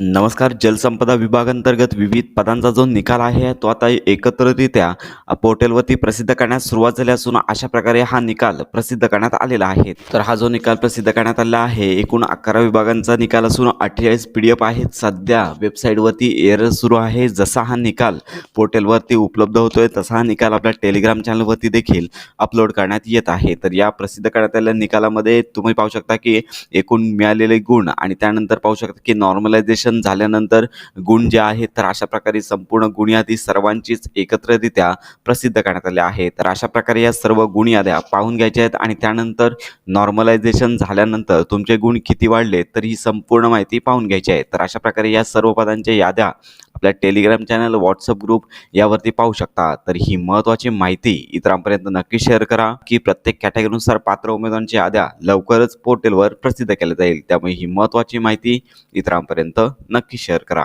नमस्कार जलसंपदा विभागांतर्गत विविध पदांचा जो निकाल आहे तो आता एकत्ररित्या पोर्टलवरती प्रसिद्ध करण्यास सुरुवात झाली असून अशा प्रकारे हा निकाल प्रसिद्ध करण्यात आलेला आहे. तर हा जो निकाल प्रसिद्ध करण्यात आलेला आहे एकूण अकरा विभागांचा निकाल असून अठ्ठेचाळीस पी डी एफ आहेत. सध्या वेबसाईटवरती एरर सुरू आहे. जसा हा निकाल पोर्टलवरती उपलब्ध होतोय तसा हा निकाल आपल्या टेलिग्राम चॅनलवरती देखील अपलोड करण्यात येत आहे. तर या प्रसिद्ध करण्यात आलेल्या निकालामध्ये तुम्ही पाहू शकता की एकूण मिळालेले गुण आणि त्यानंतर पाहू शकता की नॉर्मलायझेशन झाल्यानंतर गुण जे आहेत तर अशा प्रकारे संपूर्ण गुण यादी सर्वांचीच एकत्ररित्या प्रसिद्ध करण्यात आल्या आहेत. तर अशा प्रकारे या सर्व गुण याद्या पाहून घ्यायच्या आहेत आणि त्यानंतर नॉर्मलायझेशन झाल्यानंतर तुमचे गुण किती वाढले तर ही संपूर्ण माहिती पाहून घ्यायची आहे. तर अशा प्रकारे या सर्व पदांच्या याद्या आपल्या टेलिग्राम चॅनल व्हॉट्सअप ग्रुप यावरती पाहू शकता. तर ही महत्त्वाची माहिती इतरांपर्यंत नक्की शेअर करा की प्रत्येक कॅटेगरीनुसार पात्र उमेदवारांची याद्या लवकरच पोर्टलवर प्रसिद्ध केल्या जाईल. त्यामुळे ही महत्त्वाची माहिती इतरांपर्यंत नक्की शेअर करा.